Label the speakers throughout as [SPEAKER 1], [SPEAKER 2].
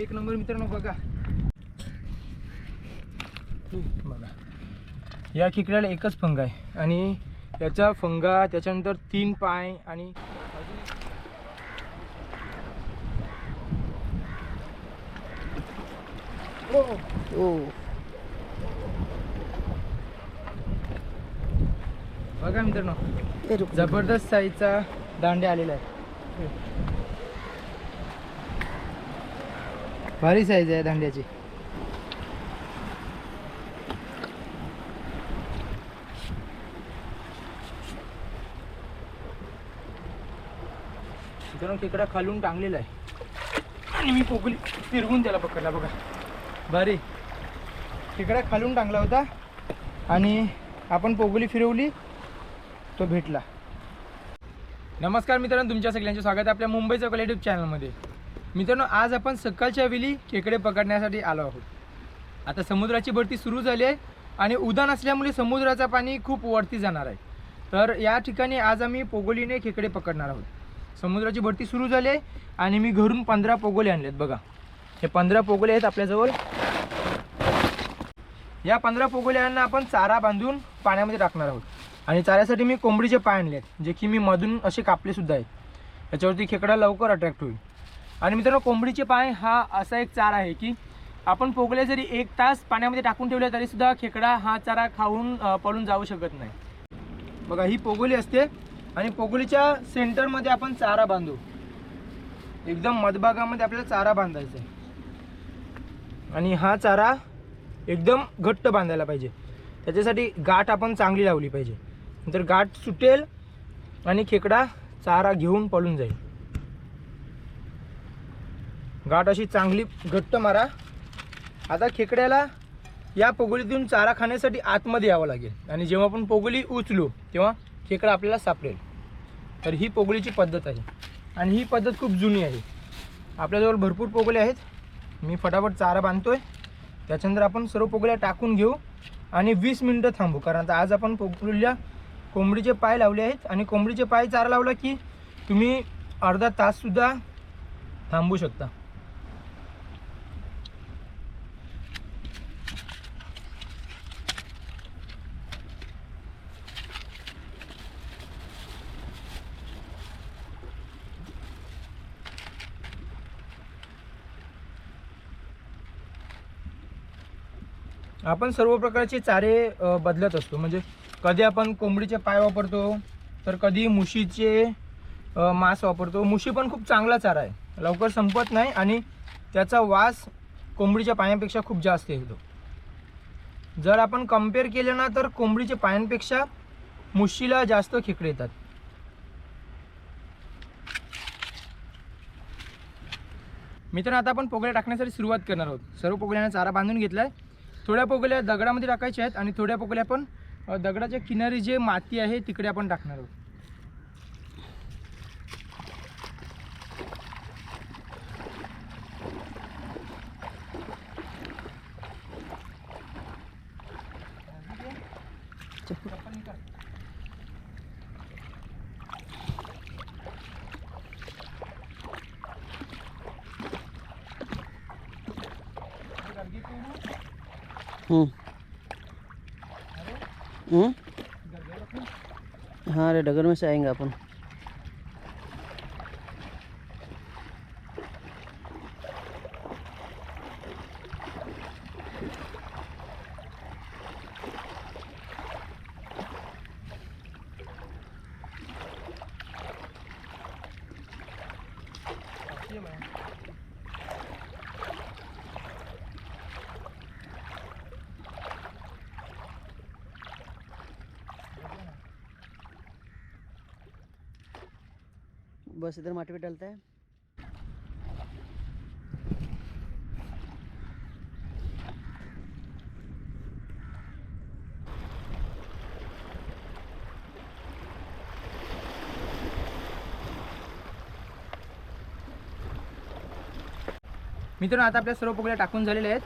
[SPEAKER 1] एक नंबर मित्रांनो बघा. बघा. या खेकड्याला एकच फंग आहे. आणि याचा फंगा त्याच्यानंतर तीन पाय आणि ओ,
[SPEAKER 2] ओ
[SPEAKER 1] बघा मित्रांनो. जबरदस्त साईजचा दांड्या आलेला आहे. भारी साईज आहे दांड्याची मित्रांनो खेकडा खालून टांगलेला आहे. आणि मी पोकली फिरवून त्याला पकडला बघा. भारी. खेकडा खालून टांगला होता आणि आपण पोगली फिरवली तो भेटला. नमस्कार मित्रांनो तुमच्या सगळ्यांचे स्वागत आहे आपल्या मुंबईच्या कलेटिव्ह चॅनलमध्ये. मित्रांनो आज आपण सकाळच्या वेळी खेकडे पकडण्यासाठी आलो आहोत. आता समुद्राची भरती सुरू झाली आहे आणि उदान असल्यामुळे समुद्राचं पाणी खूप वरती जाणार आहे. तर या ठिकाणी आज आम्ही पोगोलीने खेकडे पकडणार आहोत. समुद्राची भरती सुरू झाली आहे आणि मी घरून पंधरा पोगोले आणलेत बघा. हे पंधरा पोगोले आहेत आपल्याजवळ. या पंधरा पोगोल्यांना आपण चारा बांधून पाण्यामध्ये टाकणार आहोत. आणि चाऱ्यासाठी मी कोंबडीचे पाय आणले आहेत जे की मी मधून असे कापले सुद्धा आहेत. त्याच्यावरती खेकडा लवकर अट्रॅक्ट होईल. आणि मित्रांनो कोंबडीचे पाय हा असा एक चारा आहे की आपण पोगले जरी एक तास पाण्यामध्ये टाकून ठेवले तरीसुद्धा खेकडा हा चारा खाऊन पळून जाऊ शकत नाही. बघा ही पोगोली असते आणि पोगोलीच्या सेंटरमध्ये आपण चारा बांधू. एकदम मधभागामध्ये आपल्याला चारा बांधायचा आहे. आणि हा चारा एकदम घट्ट बांधायला पाहिजे. त्याच्यासाठी गाठ आपण चांगली लावली पाहिजे. नंतर गाठ सुटेल आणि खेकडा चारा घेऊन पळून जाईल. गाठ अशी चांगली घट्ट मारा. आता खेकड्याला या पोगोलीतून चारा खाण्यासाठी आतमध्ये यावं लागेल. आणि जेव्हा आपण पोगोली उचलू तेव्हा खेकडा आपल्याला सापडेल. तर ही पोगोलीची पद्धत आहे. आणि ही पद्धत खूप जुनी आहे. आपल्याजवळ भरपूर पोगोले आहेत. मी फटाफट चारा बांधतो आहे त्याच्यानंतर आपण सर्व पोगोल्या टाकून घेऊ. आणि वीस मिनटं थांबू कारण आता आज आपण पोगल्या कोंबडीचे पाय लावले आहेत. आणि कोंबडीचे पाय चारा लावला की तुम्ही अर्धा ताससुद्धा थांबू शकता. आपण सर्व प्रकारचे चारे बदलत असतो. म्हणजे कधी आपण कोंबडीचे पाय वापरतो तर कधी मुशीचे मांस वापरतो. मुशी पण खूप चांगला चारा आहे. लवकर संपत नाही आणि त्याचा वास कोंबडीच्या पायांपेक्षा खूप जास्त येतो. जर आपण कंपेअर केलं ना तर कोंबडीच्या पायांपेक्षा मुशीला जास्त खेकडे येतात. मित्रांनो आता आपण पोगळ्या टाकण्यासाठी सुरुवात करणार आहोत. सर्व पोगळ्यांना चारा बांधून घेतला आहे थोड्या पोगल्या दगडामध्ये टाकायच्या आहेत आणि थोड्या पोगल्या पण दगडाच्या किनारी जे माती आहे तिकडे आपण टाकणार आहोत.
[SPEAKER 2] डगर में से आएंगे अपन बस इधर माटी पे डलता है।
[SPEAKER 1] मित्रांनो आता आपल्या सर्व पोगल्या टाकून झालेल्या आहेत.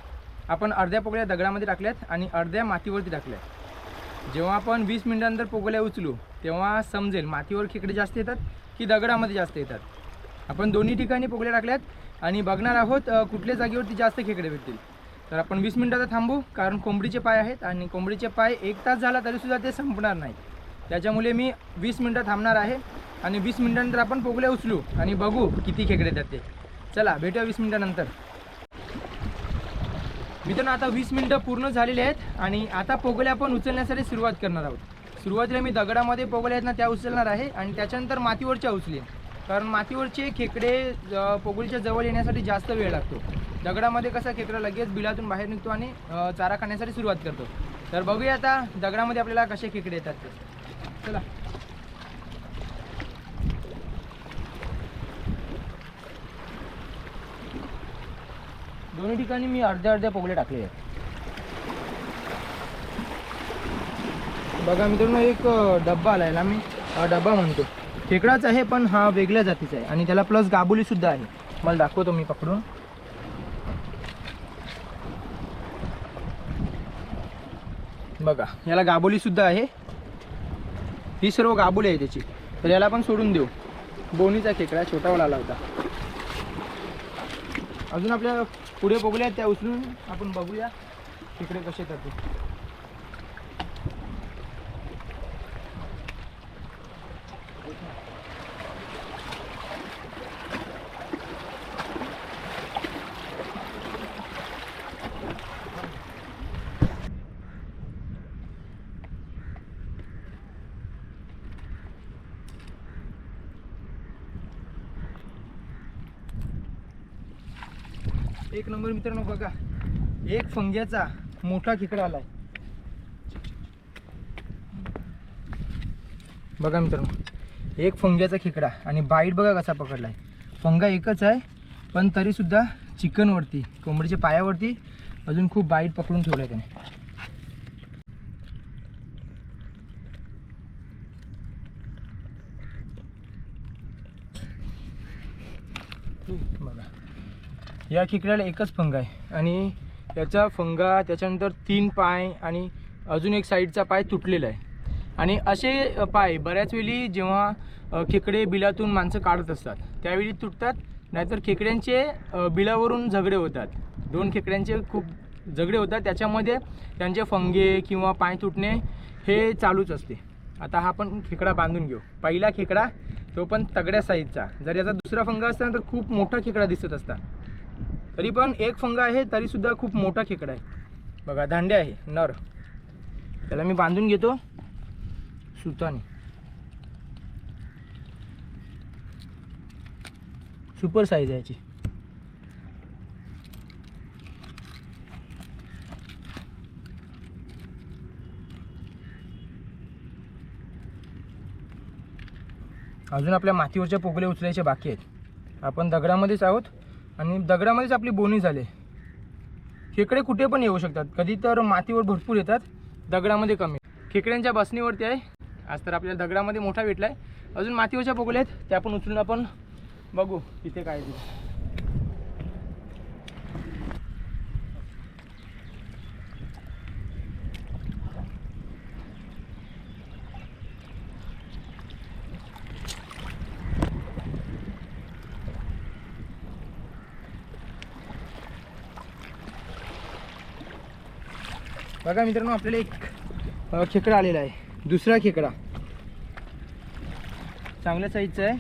[SPEAKER 1] आपण अर्ध्या पोकळ्या दगडामध्ये टाकल्यात आणि अर्ध्या मातीवरती टाकल्यात. जेव्हा आपण वीस मिनिटानंतर पोगल्या उचलू तेव्हा समजेल मातीवर खेकडे जास्त येतात की दगडामध्ये जास्त येतात. आपण दोन्ही ठिकाणी पोगले टाकल्यात आणि बघणार आहोत कुठल्या जागेवरती जास्त खेकडे भेटतील. तर आपण वीस मिनिटाचा थांबू कारण कोंबडीचे पाय आहेत आणि कोंबडीचे पाय एक तास झाला तरीसुद्धा ते संपणार नाही त्याच्यामुळे मी वीस मिनटं थांबणार आहे आणि वीस मिनटानंतर आपण पोगल्या उचलू आणि बघू किती खेकडे येतात ते. चला भेटूया वीस मिनटानंतर. मित्रांनो आता वीस मिनटं पूर्ण झालेली आहेत आणि आता पोगल्या आपण उचलण्यासाठी सुरुवात करणार आहोत. सुरुवातीला मी दगडामध्ये पोगल्या आहेत ना त्या उचलणार आहे आणि त्याच्यानंतर मातीवरच्या उचलेन. कारण मातीवरचे खेकडे अ, पोगळीच्या जवळ येण्यासाठी जास्त वेळ लागतो. दगडामध्ये कसा खेकडा लगेच बिलातून बाहेर निघतो आणि चारा खाण्यासाठी सुरुवात करतो. तर बघूया आता दगडामध्ये आपल्याला कसे खेकडे येतात ते. चला. दोन्ही ठिकाणी मी अर्ध्या अर्ध्या पोगले टाकले आहेत. बघा मित्रांनो एक डब्बा आला याला मी डब्बा म्हणतो. खेकडाच आहे पण हा वेगळ्या जातीचा आहे. आणि त्याला प्लस गाबुली सुद्धा आहे. मला दाखवतो मी पकडून. बघा याला गाबोलीसुद्धा आहे. ही सर्व गाबुली आहे त्याची. तर याला आपण सोडून देऊ. बोनीचा खेकडा छोटावाला आला होता. अजून आपल्या पुढे बघूया त्या उचलून आपण बघूया खेकडे कसे येतात ते एक नंबर मित्रांनो बघा एक फंग्याचा मोठा खेकडा आलाय. बघा मित्रांनो एक फंग्याचा खेकडा आणि बाईट बघा कसा पकडलाय. फंगा एकच आहे पण तरी सुद्धा चिकनवरती कोंबडीच्या पायावरती अजून खूप बाईट पकडून ठेवलंय त्याने बघा या खेकड्याला एकच फंगा आहे. आणि याचा फंगा त्याच्यानंतर तीन पाय आणि अजून एक साईडचा पाय तुटलेला आहे. आणि असे पाय बऱ्याच वेळी जेव्हा खेकडे बिलातून माणसं काढत असतात त्यावेळी तुटतात नाहीतर खेकड्यांचे बिलावरून झगडे होतात. दोन खेकड्यांचे खूप झगडे होतात त्याच्यामध्ये त्यांचे फंगे किंवा पाय तुटणे हे चालूच असते. आता हा पण खेकडा बांधून घेऊ. पहिला खेकडा तो पण तगड्या साईजचा. जर याचा दुसरा फंगा असता तर खूप मोठा खेकडा दिसत असता. तरी पण एक फंग आहे तरीसुद्धा खूप मोठा खेकडा आहे. बघा दांडे आहे नर. त्याला मी बांधून घेतो. सुताने. सुपर साईज आहे याची. अजून आपल्या मातीवरच्या पोगले उचलायचे बाकी आहेत. आपण दगडामध्येच आहोत. आणि दगडामध्येच आपली बोनी झाली. खेकडे कुठे पण येऊ शकतात. कधी तर मातीवर भरपूर येतात. दगडामध्ये कमी. खेकड्यांच्या बसणीवरती आहे. आज तर आपल्याला दगडामध्ये मोठा भेटला आहे अजून मातीवरच्या पोगल्या आहेत. त्या पण उचलून आपण बघू इथे काय आहे बघा मित्रांनो आपल्याला एक खेकडा आलेला आहे. दुसरा खेकडा. चांगल्या साईजचा आहे.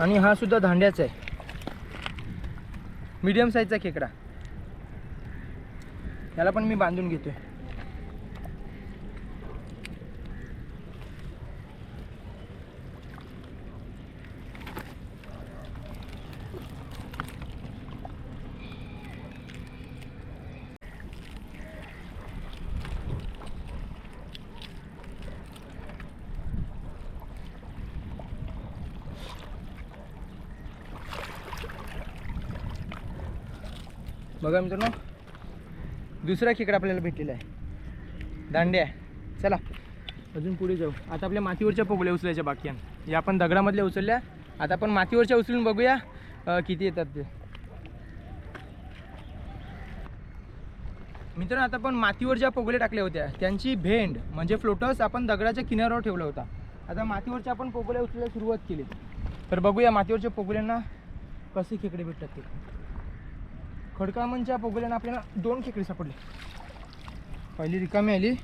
[SPEAKER 1] आणि हा सुद्धा धांड्याचा आहे. मीडियम साईजचा खेकडा. याला पण मी बांधून घेतोय. बघा मित्रांनो दुसरा खेकडा आपल्याला भेटलेला आहे. दांड्या चला अजून पुढे जाऊ. आता आपल्या मातीवरच्या पोगल्या उचलायच्या बाकी या आपण दगडामधल्या उचलल्या. आता आपण मातीवरच्या उचलून बघूया किती येतात ते. मित्रांनो आता आपण मातीवर ज्या पोगल्या टाकल्या होत्या त्यांची भेंड म्हणजे फ्लोटस आपण दगडाच्या किनाऱ्यावर ठेवला होता. आता मातीवरच्या आपण पोगल्या उचलायला सुरुवात केली. तर बघूया मातीवरच्या पोगल्यांना कसे खेकडे भेटतात ते. खडकामनच्या म्हणजे पोगोल्यानं आपल्याला दोन खेकडे सापडले. पहिली रिकामी आली.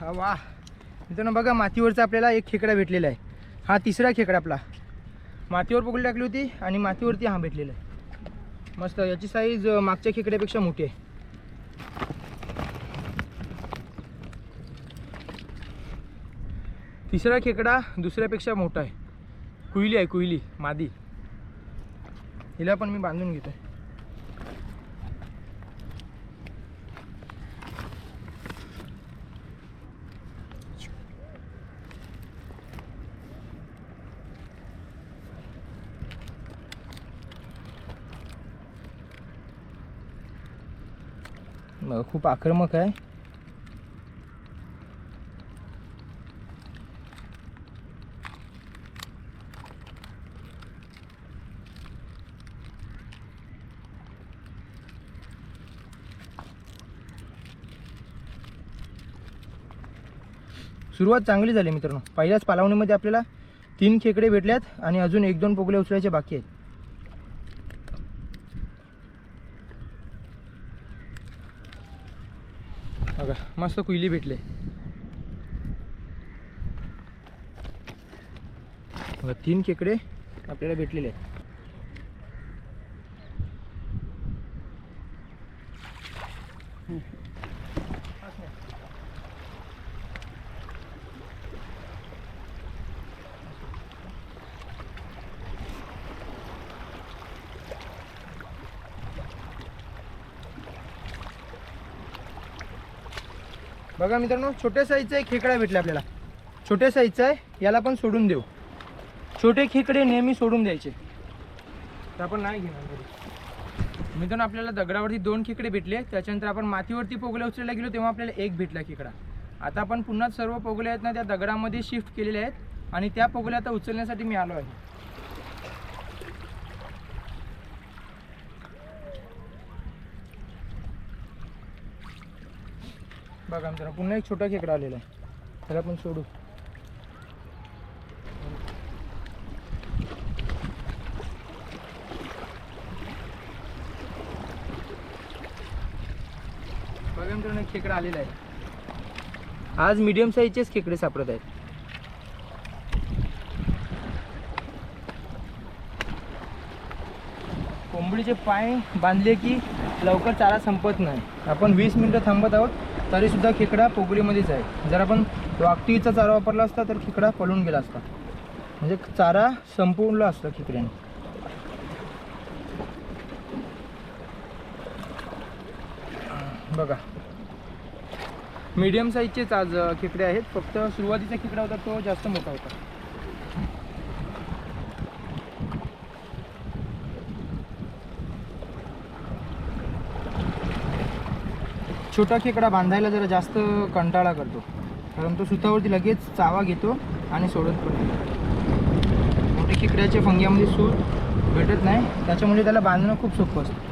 [SPEAKER 1] हा वा. मित्रांनो बघा मातीवरचा आपल्याला एक खेकडा भेटलेला आहे. हा तिसरा खेकडा आपला. मातीवर पकडली टाकली होती आणि मातीवरती हा भेटलेला आहे. मस्त याची साईज मागच्या खेकड्यापेक्षा मोठी आहे. तिसरा खेकडा दुसऱ्यापेक्षा मोठा आहे. कुहिली आहे कुहिली मादी. हिला पण मी बांधून घेतो खूप आक्रमक आहे. सुरुवात चांगली झाली मित्रांनो. पहिल्याच पालावणीमध्ये आपल्याला तीन खेकडे भेटल्यात आणि अजून एक दोन पोगले उचलायचे बाकी आहेत. बघा मस्त कुईली भेटले. बघा तीन खेकडे आपल्याला भेटलेले आहेत. बघा मित्रांनो छोट्या साईजचा एक खेकडा भेटला आपल्याला. छोट्या साईजचा आहे याला पण सोडून देऊ. छोटे खेकडे नेहमी सोडून द्यायचे. तर आपण नाही घेणार घरी. मित्रांनो आपल्याला दगडावरती दोन खेकडे भेटले. त्याच्यानंतर आपण मातीवरती पोगले उचलायला गेलो तेव्हा आपल्याला एक भेटला खेकडा. आता आपण पुन्हा सर्व पोगले आहेत ना त्या दगडामध्ये शिफ्ट केलेले आहेत. आणि त्या पोगल्या आता उचलण्यासाठी मी आलो आहे. बघा मित्रांनो पुन्हा एक छोटा खेकडा आलेला आहे. त्याला पण सोडू. बघा मित्रांनो एक खेकडा आलेला आहे. आज मीडियम साईजचेच खेकडे सापडत आहेत. कोंबडीचे पाय बांधले की लवकर चारा संपत नाही. आपण वीस मिनटं थांबत आहोत. तरीसुद्धा खेकडा पोगरीमध्येच आहे. जर आपण वाकटीचा चारा वापरला असता तर खेकडा पळून गेला असता. म्हणजे चारा संपूर्ण असतो खेकड्याने. बघा. मीडियम साईजचेच आज खेकडे आहेत. फक्त सुरुवातीचा खेकडा होता तो जास्त मोठा होता. छोटा खेकडा बांधायला जरा जास्त कंटाळा करतो. कारण तो सुतावरती लगेच चावा घेतो आणि सोडत पण नाही. मोठ्या खेकड्याच्या फंग्यामध्ये सूत भेटत नाही. त्याच्यामुळे त्याला बांधणं खूप सोपं असतं.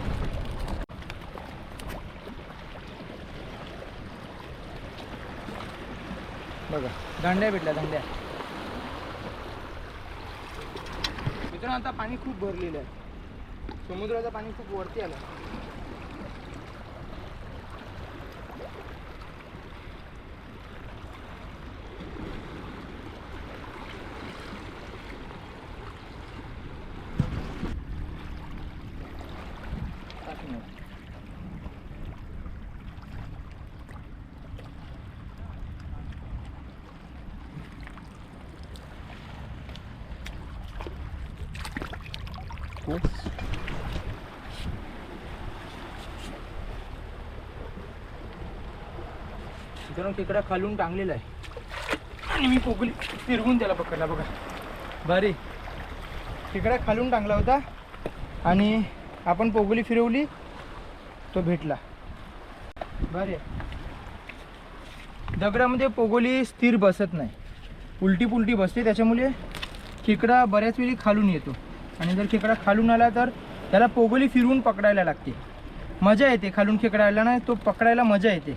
[SPEAKER 1] बघा दांड्या भेटल्या दांड्या. मित्रांनो आता पाणी खूप भरलेलं आहे. समुद्राचं पाणी खूप वरती आलं टाकून द्या. मित्रांनो तिकडा खालून टांगलेला आहे. आणि मी पोगली फिरवून त्याला पकडला बघा. भारी. तिकडा खालून टांगला होता आणि आपण पोगली फिरवली तो भेटला. भारी. आहे. दगडामध्ये पोगोली स्थिर बसत नाही. उलटी पुलटी बसते त्याच्यामुळे खेकडा बऱ्याच वेळी खालून येतो. आणि जर खेकडा खालून आला तर त्याला पोगोली फिरवून पकडायला लागते. मजा येते खालून खेकडायला ना तो पकडायला मजा येते.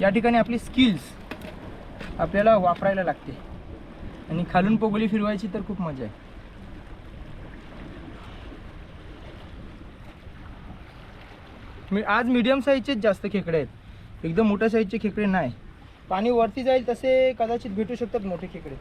[SPEAKER 1] या ठिकाणी आपली स्किल्स आपल्याला वापरायला लागते. आणि खालून पोगोली फिरवायची तर खूप मजा आहे. मी आज मीडियम साईजचेच जास्त खेकडे आहेत. एकदम मोठ्या साईजचे खेकडे नाही. पाणी वरती जाईल तसे कदाचित भेटू शकतात मोठे खेकडे.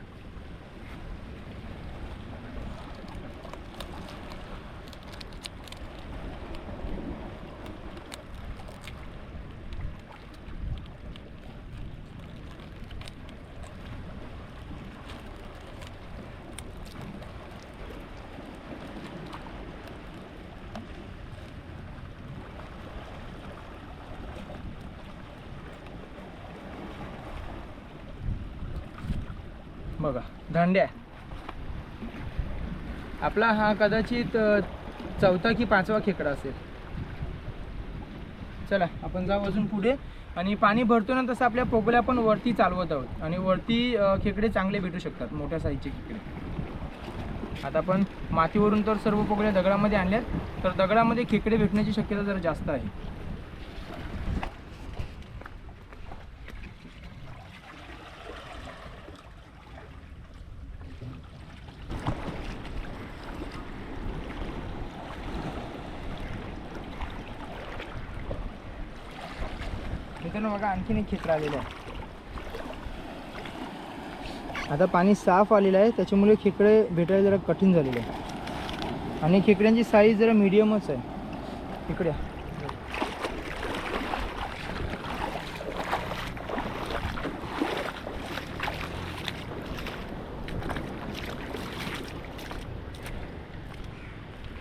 [SPEAKER 1] बघा दांड्या आपला हा कदाचित चौथा की पाचवा खेकडा असेल. चला आपण जाऊ अजून पुढे. आणि पाणी भरतो ना तसं आपल्या पोगल्या पण वरती चालवत आहोत. आणि वरती खेकडे चांगले भेटू शकतात मोठ्या साईजचे खेकडे. आता आपण मातीवरून तर सर्व पोगल्या दगडामध्ये आणल्यात. तर दगडामध्ये खेकडे भेटण्याची शक्यता जरा जास्त आहे. मित्रांनो बघा आणखीन एक क्षेत्र आलेला आहे. आता पाणी साफ आलेलं आहे त्याच्यामुळे खेकडे भेटायला जरा कठीण झालेले आहे आणि खेकड्यांची साईज जरा मीडियमच आहे. खेकड्या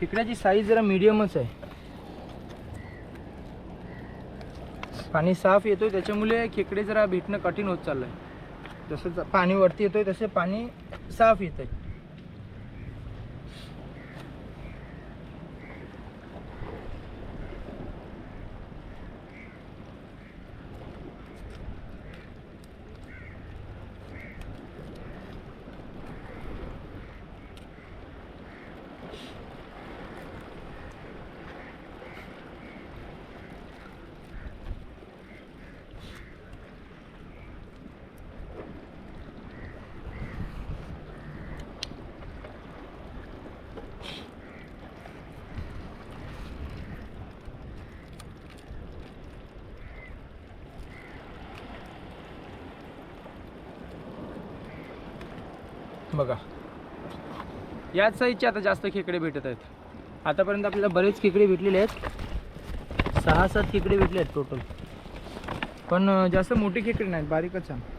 [SPEAKER 1] खेकड्याची साईज जरा मीडियमच आहे. पाणी साफ येतोय त्याच्यामुळे खेकडे जरा भेटणं कठीण होत चाललंय. जसं ज- पाणी वरती येतोय तसे पाणी साफ येतं आहे बघा. याच साईजचे आता जास्त खेकडे भेटत आहेत. आतापर्यंत आपल्याला बरेच खेकडे भेटलेले आहेत. सहा सात खेकडे भेटले आहेत टोटल पण जास्त मोठे खेकडे नाहीत बारीकच आहे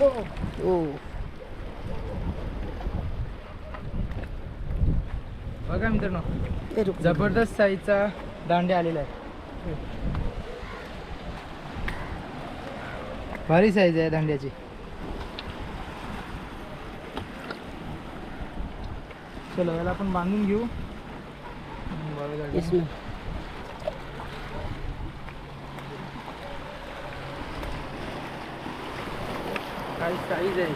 [SPEAKER 2] ओ
[SPEAKER 1] बघा मित्रांनो जबरदस्त साईजचा दांडे आलेला आहे भारी साईज आहे दांड्याची चलो याला आपण बांधून घेऊ. काय साईज आहे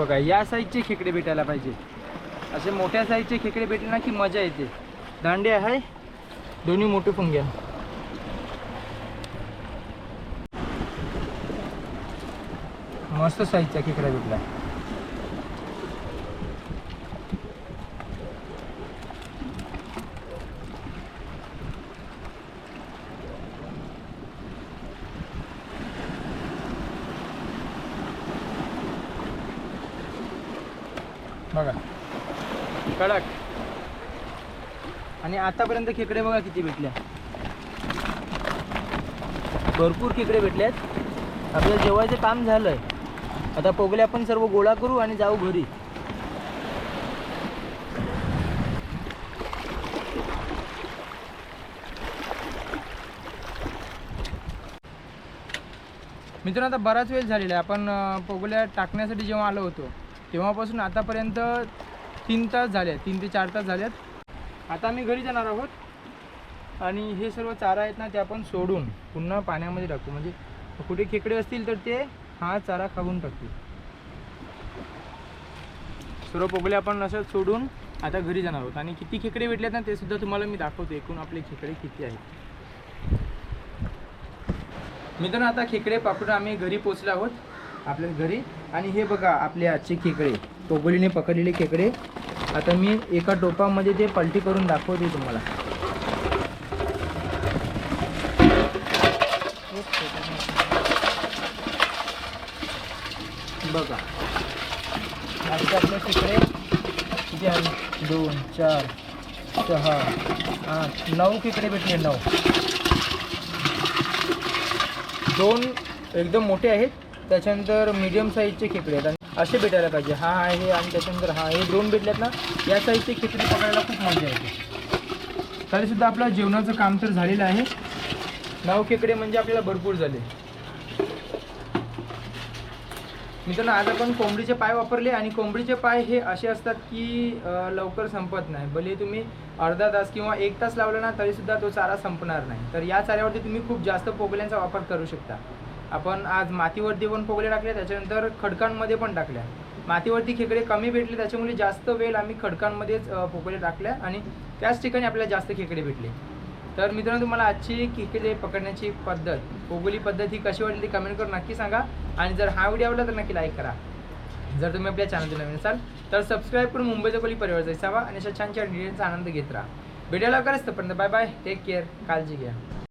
[SPEAKER 1] बघा या साईजचे खेकडे भेटायला पाहिजे. असे मोठ्या साईजचे खेकडे भेटले ना की मजा येते. दांडे आहे दोन्ही मोठे पण घ्या. मस्त साईजचा खेकडा भेटला बघा कडक आणि आतापर्यंत खेकडे बघा किती भेटल्या. भरपूर खेकडे भेटल्यात. आपल्याला जेवायचं काम झालंय. आता पोगल्या आपण सर्व गोळा करू आणि जाऊ घरी. मित्रांनो आता बराच वेळ झालेला आहे. आपण पोगल्या टाकण्यासाठी जेव्हा आलो होतो तेव्हापासून आतापर्यंत तीन तास झाले आहेत. तीन ते चार तास झाले आहेत. आता आम्ही घरी जाणार आहोत. आणि हे सर्व चारा आहेत ना ते आपण सोडून पुन्हा पाण्यामध्ये टाकू. म्हणजे कुठे खेकडे असतील तर ते हा चारा खाऊन टाकतील सर्व पोगले आपण असं सोडून आता घरी जाणार आहोत. आणि किती खेकडे भेटलेत ना ते सुद्धा तुम्हाला मी दाखवतो. एकूण आपले खेकडे किती आहेत. मित्रांनो आता खेकडे पकडून आम्ही घरी पोचलो आहोत. आपल्या घरी. आणि हे बघा आपले आजचे खेकडे. पोगोलीने पकडलेले खेकडे. आता मी एका टोपामध्ये ते पलटी करून दाखवते तुम्हाला. बघा. असे आपल्या खेकडे किती आहे? दोन चार सहा आठ नऊ खेकडे भेटले नऊ. दोन एकदम मोठे आहेत. त्याच्यानंतर मीडियम साईजचे खेकडे आहेत. असे भेटायला पाहिजे. हा आहे आणि त्याच्यानंतर हा. हे दोन भेटल्यात ना या साईजची खेकडे पकडायला खूप मजा येते. तरीसुद्धा आपलं जेवणाचं काम तर झालेलं आहे. नऊ खेकडे म्हणजे आपल्याला भरपूर झाले. मित्रांनो आज आपण कोंबडीचे पाय वापरले आणि कोंबडीचे पाय हे असे असतात की लवकर संपत नाही. भले तुम्ही अर्धा तास किंवा एक तास लावला ना तरीसुद्धा तो चारा संपणार नाही. तर या चाऱ्यावरती तुम्ही खूप जास्त पोगल्यांचा वापर करू शकता. आपण आज मातीवरती पण पोगले टाकले त्याच्यानंतर खडकांमध्ये पण टाकल्या. मातीवरती खेकडे कमी भेटले त्याच्यामुळे जास्त वेळ आम्ही खडकांमध्येच पोकले टाकल्या आणि त्याच ठिकाणी आपल्याला जास्त खेकडे भेटले. तर मित्रांनो तुम्हाला आजची खेकडे पकडण्याची पद्धत पोगोली पद्धत ही कशी वाटली ती कमेंट करून नक्की सांगा. आणि जर हा व्हिडिओ आवडला तर नक्की लाईक करा. जर तुम्ही आपल्या चॅनलवर नवीन असाल तर सबस्क्राईब करून मुंबईच्या कोली परिवार जायचा आणि अशा छान छान डिटेल्सचा आनंद घेत राहा. भेटायला लवकरच तोपर्यंत बाय बाय टेक केअर काळजी घ्या.